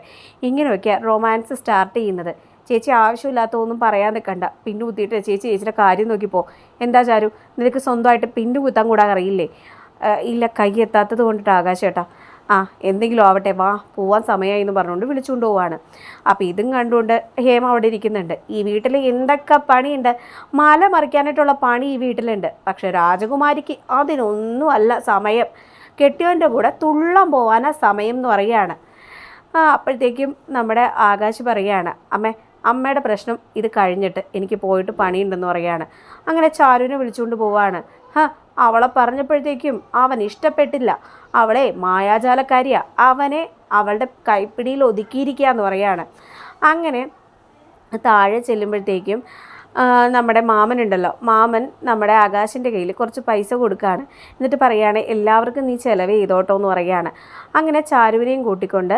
S1: ഇങ്ങനെയൊക്കെ റൊമാൻസ് സ്റ്റാർട്ട് ചെയ്യുന്നത്. ചേച്ചി ആവശ്യമില്ലാത്തതൊന്നും പറയാൻ നിൽക്കണ്ട പിന്നു കുത്തിയിട്ട് ചേച്ചി ചേച്ചിയുടെ കാര്യം നോക്കിപ്പോ എന്താ ചാരു നിനക്ക് സ്വന്തമായിട്ട് പിന്നു കുത്താൻ കൂടാൻ അറിയില്ലേ ഇല്ല കൈ എത്താത്തത് കൊണ്ടിട്ട് ആകാശ് ചേട്ടാ ആ എന്തെങ്കിലും ആവട്ടെ വാ പോവാൻ സമയമായി എന്ന് പറഞ്ഞുകൊണ്ട് വിളിച്ചുകൊണ്ട് പോവാണ്. അപ്പോൾ ഇതും കണ്ടുകൊണ്ട് ഹേമ അവിടെ ഇരിക്കുന്നുണ്ട്. ഈ വീട്ടിൽ എന്തൊക്കെ പണിയുണ്ട്? മല മറിക്കാനായിട്ടുള്ള പണി ഈ വീട്ടിലുണ്ട്. പക്ഷേ രാജകുമാരിക്ക് അതിനൊന്നുമല്ല സമയം. കെട്ടിയവന്റെ കൂടെ തുള്ളം പോവാനാ സമയം എന്ന് പറയുകയാണ്. അപ്പോഴത്തേക്കും നമ്മുടെ ആകാശ് പറയുകയാണ് അമ്മേ അമ്മയുടെ പ്രശ്നം ഇത് കഴിഞ്ഞിട്ട് എനിക്ക് പോയിട്ട് പണിയുണ്ടെന്ന് പറയുകയാണ്. അങ്ങനെ ചാരുവിനെ വിളിച്ചുകൊണ്ട് പോവാണ്. ഹ അവളെ പറഞ്ഞപ്പോഴത്തേക്കും അവൻ ഇഷ്ടപ്പെട്ടില്ല. അവളെ മായാജാലക്കാരിയ. അവനെ അവളുടെ കൈപ്പിടിയിൽ ഒതുക്കിയിരിക്കുക എന്ന് പറയാണ്. അങ്ങനെ താഴെ ചെല്ലുമ്പോഴത്തേക്കും നമ്മുടെ മാമനുണ്ടല്ലോ മാമൻ നമ്മുടെ ആകാശിന്റെ കയ്യിൽ കുറച്ച് പൈസ കൊടുക്കുകയാണ് എന്നിട്ട് പറയുകയാണ് എല്ലാവർക്കും നീ ചിലവ് ചെയ്തോട്ടോ എന്ന് പറയുകയാണ് അങ്ങനെ ചാരുവിനെയും കൂട്ടിക്കൊണ്ട്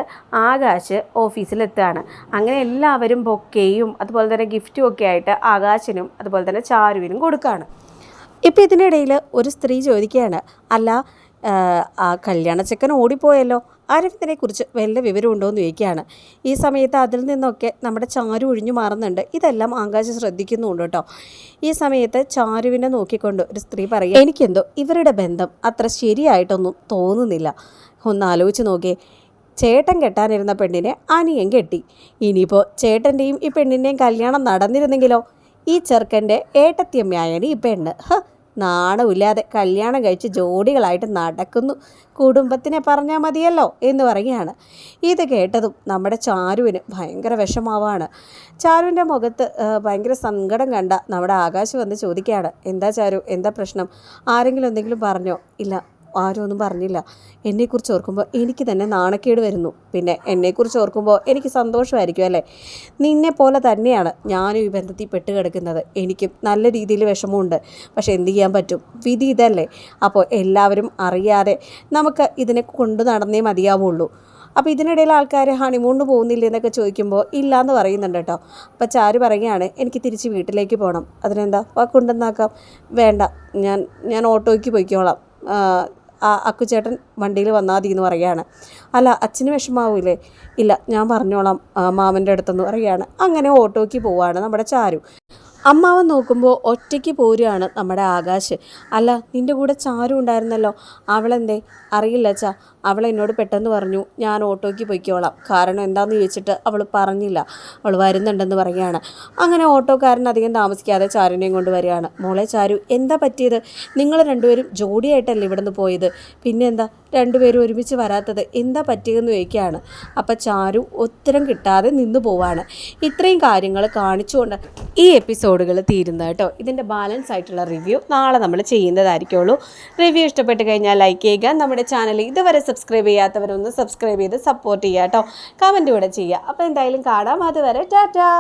S1: ആകാശ് ഓഫീസിലെത്തുകയാണ്. അങ്ങനെ എല്ലാവരും ബൊക്കെയും അതുപോലെ തന്നെ ഗിഫ്റ്റും ഒക്കെ ആയിട്ട് ആകാശിനും അതുപോലെ തന്നെ ചാരുവിനും കൊടുക്കുകയാണ്. ഇപ്പം ഇതിനിടയിൽ ഒരു സ്ത്രീ ചോദിക്കുകയാണ് അല്ല ആ, ആ കല്യാണ ചെക്കൻ ഓടിപ്പോയല്ലോ. അരവിന്ദനെ കുറിച്ച് വല്ല വിവരമുണ്ടോ എന്ന് ചോദിക്കുകയാണ്. ഈ സമയത്ത് അതിൽ നിന്നൊക്കെ നമ്മുടെ ചാരു ഒഴിഞ്ഞു മാറുന്നുണ്ട്. ഇതെല്ലാം ആകാശം ശ്രദ്ധിക്കുന്നുണ്ട് കേട്ടോ. ഈ സമയത്ത് ചാരുവിനെ നോക്കിക്കൊണ്ട് ഒരു സ്ത്രീ പറയും എനിക്കെന്തോ ഇവരുടെ ബന്ധം അത്ര ശരിയായിട്ടൊന്നും തോന്നുന്നില്ല. ഒന്ന് ആലോചിച്ച് നോക്കിയേ. ചേട്ടൻ കെട്ടാനിരുന്ന പെണ്ണിനെ അനിയൻ കെട്ടി. ഇനിയിപ്പോൾ ചേട്ടന്റെയും ഈ പെണ്ണിന്റെയും കല്യാണം നടന്നിരുന്നെങ്കിലോ? ഈ ചെറുക്കന്റെ ഏട്ടത്തിയമ്മയായാണ് ഈ പെണ്ണ്. ഹ നാണമില്ലാതെ കല്യാണം കഴിച്ച് ജോഡികളായിട്ട് നടക്കുന്നു. കുടുംബത്തിനെ പറഞ്ഞാൽ മതിയല്ലോ എന്ന് പറയുകയാണ്. ഇത് കേട്ടതും നമ്മുടെ ചാരുവിന് ഭയങ്കര വിഷമാവാണ് ചാരുവിന്റെ മുഖത്ത് ഭയങ്കര സങ്കടം കണ്ട നമ്മുടെ ആകാശ് വന്ന് ചോദിക്കുകയാണ് എന്താ ചാരു? എന്താ പ്രശ്നം? ആരെങ്കിലും എന്തെങ്കിലും പറഞ്ഞോ? ഇല്ല ആരും ഒന്നും പറഞ്ഞില്ല. എന്നെക്കുറിച്ച് ഓർക്കുമ്പോൾ എനിക്ക് തന്നെ നാണക്കേട് വരുന്നു. പിന്നെ എന്നെക്കുറിച്ച് ഓർക്കുമ്പോൾ എനിക്ക് സന്തോഷമായിരിക്കും അല്ലേ? നിന്നെ പോലെ തന്നെയാണ് ഞാനും ഈ ബന്ധത്തിൽ പെട്ട് കിടക്കുന്നത്. എനിക്കും നല്ല രീതിയിൽ വിഷമമുണ്ട്. പക്ഷേ എന്ത് ചെയ്യാൻ പറ്റും? വിധി ഇതല്ലേ? അപ്പോൾ എല്ലാവരും അറിയാതെ നമുക്ക് ഇതിനെ കൊണ്ടു നടന്നേ മതിയാവുള്ളൂ. അപ്പോൾ ഇതിനിടയിൽ ആൾക്കാർ ഹണിമൂണിന് പോകുന്നില്ല എന്നൊക്കെ ചോദിക്കുമ്പോൾ ഇല്ല എന്ന് പറയുന്നുണ്ട് കേട്ടോ. അപ്പോൾ ചാരു പറയുകയാണ് എനിക്ക് തിരിച്ച് വീട്ടിലേക്ക് പോകണം. അതിനെന്താ? കൊണ്ടുവന്നാക്കാം. വേണ്ട. ഞാൻ ഞാൻ ഓട്ടോയ്ക്ക് പോയിക്കോളാം. ആ, അക്കുചേട്ടൻ വണ്ടിയിൽ വന്നാൽ മതി എന്ന് പറയുകയാണ്. അല്ല അച്ഛന് വിഷമാവൂലേ? ഇല്ല ഞാൻ പറഞ്ഞോളാം മാമന്റെ അടുത്തെന്ന് പറയുകയാണ്. അങ്ങനെ ഓട്ടോയ്ക്ക് പോവാണ് നമ്മുടെ ചാരു. അമ്മാവൻ നോക്കുമ്പോൾ ഒറ്റയ്ക്ക് പോരുകയാണ് നമ്മുടെ ആകാശ്. അല്ല നിന്റെ കൂടെ ചാരു ഉണ്ടായിരുന്നല്ലോ. അവളെന്തേ? അറിയില്ല അച്ഛാ. അവൾ എന്നോട് പെട്ടെന്ന് പറഞ്ഞു ഞാൻ ഓട്ടോയ്ക്ക് പൊയ്ക്കോളാം. കാരണം എന്താണെന്ന് ചോദിച്ചിട്ട് അവൾ പറഞ്ഞില്ല. അവൾ വരുന്നുണ്ടെന്ന് പറയുകയാണ്. അങ്ങനെ ഓട്ടോക്കാരൻ അധികം താമസിക്കാതെ ചാരുവിനെയും കൊണ്ട് വരികയാണ്. മോളെ ചാരു എന്താ പറ്റിയത്? നിങ്ങൾ രണ്ടുപേരും ജോഡിയായിട്ടല്ലേ ഇവിടുന്ന് പോയത്? പിന്നെ എന്താ രണ്ടുപേരും ഒരുമിച്ച് വരാത്തത് എന്താ പറ്റിയതെന്ന് ചോദിക്കുകയാണ്. അപ്പം ചാരു ഉത്തരം കിട്ടാതെ നിന്നു പോവാണ്. ഇത്രയും കാര്യങ്ങൾ കാണിച്ചുകൊണ്ട് ഈ എപ്പിസോഡുകൾ തീരുന്നത് കേട്ടോ. ഇതിന്റെ ബാലൻസ് ആയിട്ടുള്ള റിവ്യൂ നാളെ നമ്മൾ ചെയ്യുന്നതായിരിക്കുള്ളൂ. റിവ്യൂ ഇഷ്ടപ്പെട്ട് കഴിഞ്ഞാൽ ലൈക്ക് ചെയ്യുക. നമ്മുടെ ചാനൽ ഇതുവരെ സബ്സ്ക്രൈബ് ചെയ്യാത്തവരൊന്ന് സബ്സ്ക്രൈബ് ചെയ്ത് സപ്പോർട്ട് ചെയ്യുക കേട്ടോ. കമന്റ് കൂടെ ചെയ്യുക. അപ്പോൾ എന്തായാലും കാണാം. അതുവരെ ടാറ്റാ.